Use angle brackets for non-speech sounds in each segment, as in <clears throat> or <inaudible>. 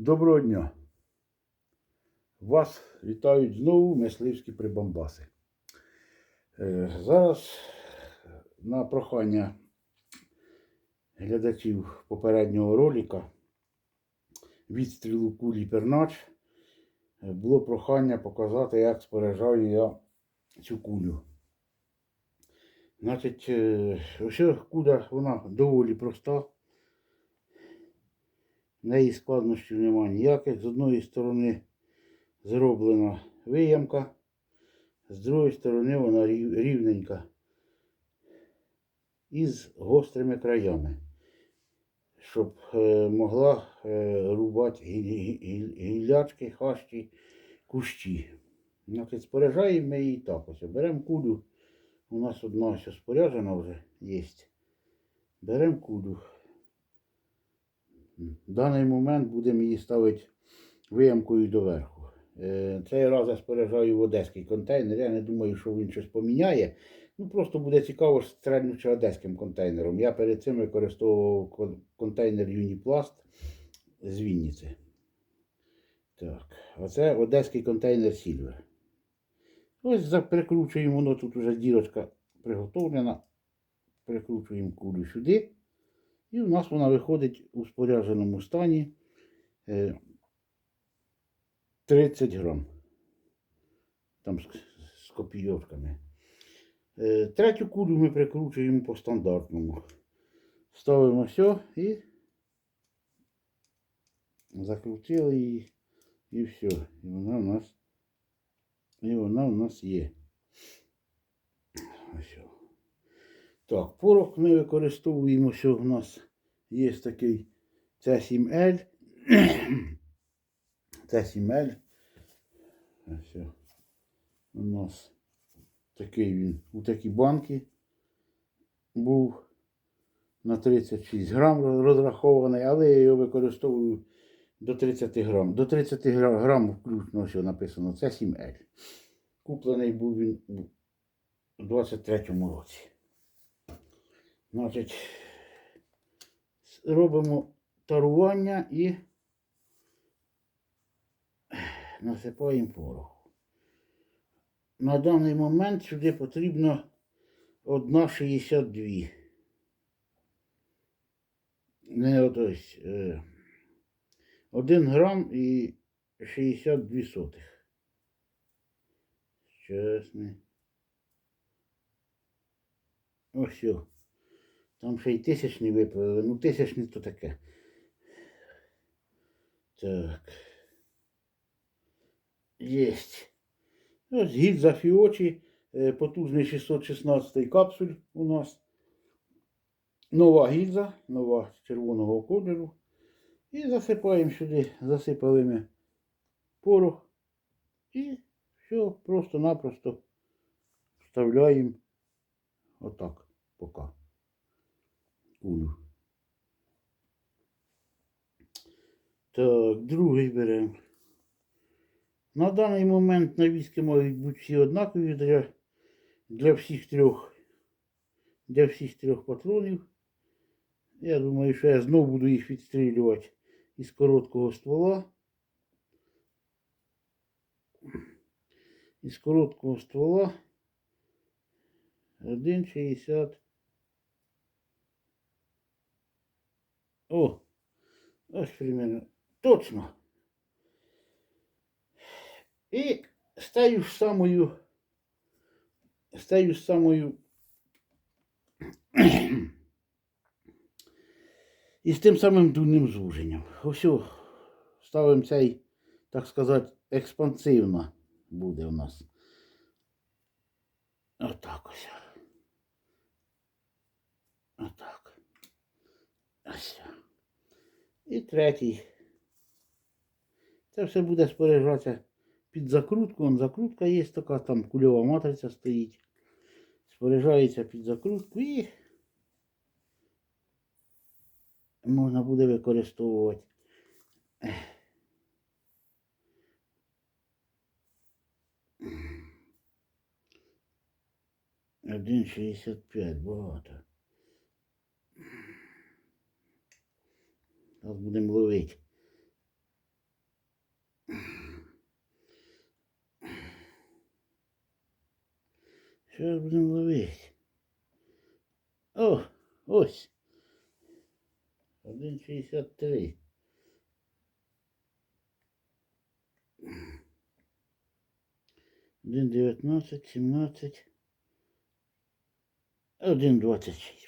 Доброго дня! Вас вітають знову мисливські прибамбаси. Е, Зараз на прохання глядачів попереднього ролика відстрілу кулі пернач було прохання показати, як споряджаю я цю кулю. Значить, е, ось куля вона доволі проста. Неї складнощів немає ніяких. З одної сторони зроблена виямка, з другої сторони вона рівненька із гострими краями, щоб е, могла е, рубати гі- гі- гі- гіллячки, хащі, кущі. Значить, споряджаємо ми її так. Ось беремо кулю. У нас одна ось споряджена вже є. Беремо кулю. В даний момент будемо її ставити виямкою доверху. Е, Цей раз я споряджаю в одеський контейнер. Я не думаю, що він щось поміняє. Ну, просто буде цікаво стрельнучи одеським контейнером. Я перед цим використовував контейнер Юніпласт з Вінниці. Так, а це одеський контейнер Сільвер. Ось прикручуємо, воно тут уже дірочка приготовлена. Прикручуємо кулю сюди. І у нас вона виходить у спорядженому стані е, 30 грам. Там з, копійочками. Е, Третю кулю ми прикручуємо по стандартному. Ставимо все і закрутили її і все. І вона у нас, і вона у нас є. Ось. о. Так, порох ми використовуємо, що в нас є такий С7L. С7L. <clears throat> Ось. У нас такий він у такій банки був на 36 грам розрахований, але я його використовую до 30 грам. До 30 гра- грам включно, що написано, це 7L. Куплений був він у 23-му році. Значить, робимо тарування і насипаємо порох. На даний момент сюди потрібно 1,62. Не ось, е, 1 грам і 62 сотих. Чесне. Ось. о. Там ще й тисячні виправили. Ну, тисячні то таке. Так. Єсть. Ось гільза фіочі, е, потужний 616 капсуль у нас. Нова гільза, нова червоного кольору. І засипаємо сюди, засипали ми порох. І все просто-напросто вставляємо отак поки кулю. Так, другий беремо. На даний момент навіски можуть бути всі однакові для, для всіх трьох. Для всіх трьох патронів. Я думаю, що я знову буду їх відстрілювати із короткого ствола. Із короткого ствола 1,60. О, ось примерно. Точно. І стаю ж самою, стаю ж самою і з тим самим дульним звуженням. Ось ставимо цей, так сказати, експансивно буде у нас. Отак ось. Отак. Ось. І третій. Це все буде споряджатися під закрутку. Вон закрутка є така, там кульова матриця стоїть. Споряджається під закрутку і можна буде використовувати. Один шістдесят п'ять багато. Зараз будемо ловити. Зараз будемо ловити. О, ось. 1,63. Один дев'ятнадцять, сімнадцять, один двадцять шість.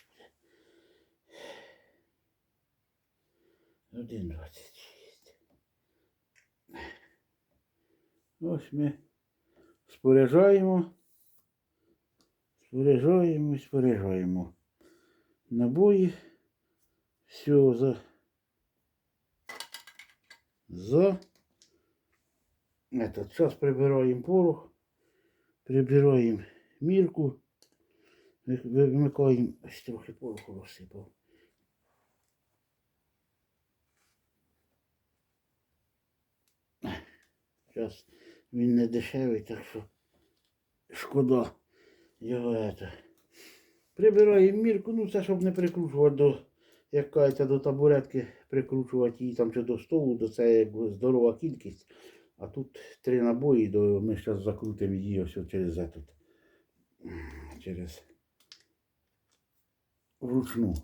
Один двадцять шість. Ось ми споряджаємо. Споряджаємо і споряджаємо. Набої. Все за. За. Этот, сейчас прибираємо порох. Прибираємо мірку. Вимикаємо. Ось трохи пороху розсипав. Зараз він не дешевий, так що шкода його это. Прибираємо мірку, ну це щоб не прикручувати до, як кажеться, до табуретки прикручувати її там чи до столу, до це якби здорова кількість. А тут три набої, до, ми зараз закрутимо її ось через этот, через вручну.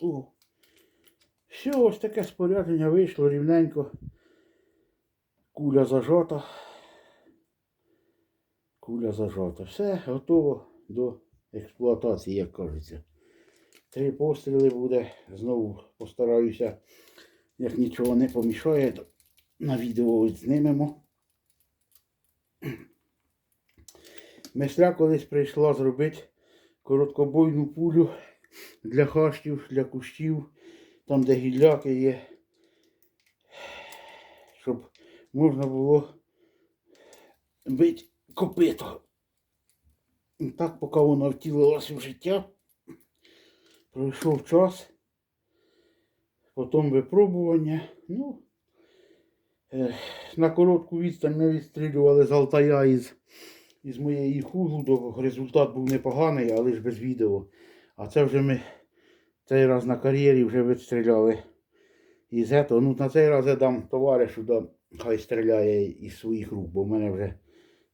О. Все, ось таке спорядження вийшло рівненько. Куля зажата. Куля зажата. Все готово до експлуатації, як кажеться. Три постріли буде. Знову постараюся, як нічого не помішає, то на відео знімемо. Мисля колись прийшла зробити короткобойну пулю для хаштів, для кущів, там, де гілляки є, щоб можна було бити копито. Так, поки воно втілилося в життя, пройшов час, потім випробування. Ну, е, на коротку відстань ми відстрілювали з Алтая із, із моєї хугу, результат був непоганий, але ж без відео. А це вже ми цей раз на кар'єрі вже відстріляли із этого. Ну, на цей раз я дам товаришу, да, хай стріляє із своїх рук, бо в мене вже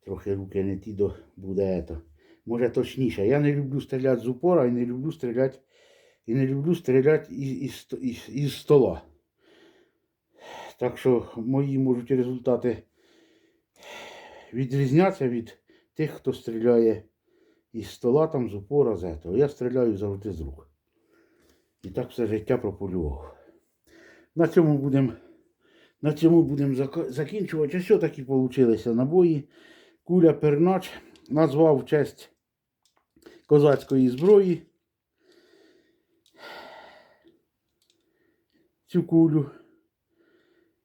трохи руки не ті до буде ето. Може точніше. Я не люблю стріляти з упора і не люблю стріляти і не люблю стріляти із, із, із, із стола. Так що мої можуть результати відрізнятися від тих, хто стріляє із стола, там з упора з этого. Я стріляю завжди з рук. І так все життя прополював. На цьому будемо на цьому будемо закінчувати. Ось такі получилися набої. Куля пернач назвав честь козацької зброї. Цю кулю.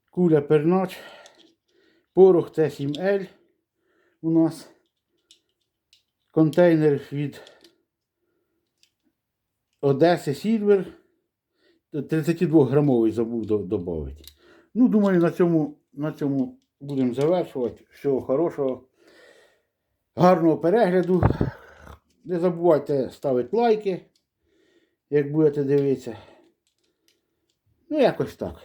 Куля пернач. Порох Т7Л у нас. Контейнер від Одеси Сільвер. 32 грамовий забув додати. Ну, думаю, на цьому, на цьому будемо завершувати. Всього хорошого. Гарного перегляду. Не забувайте ставити лайки, як будете дивитися. Ну, якось так.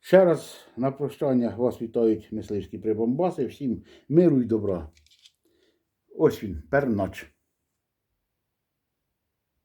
Ще раз на прощання вас вітають мисливські прибамбаси. Всім миру і добра. Ось він, пернач.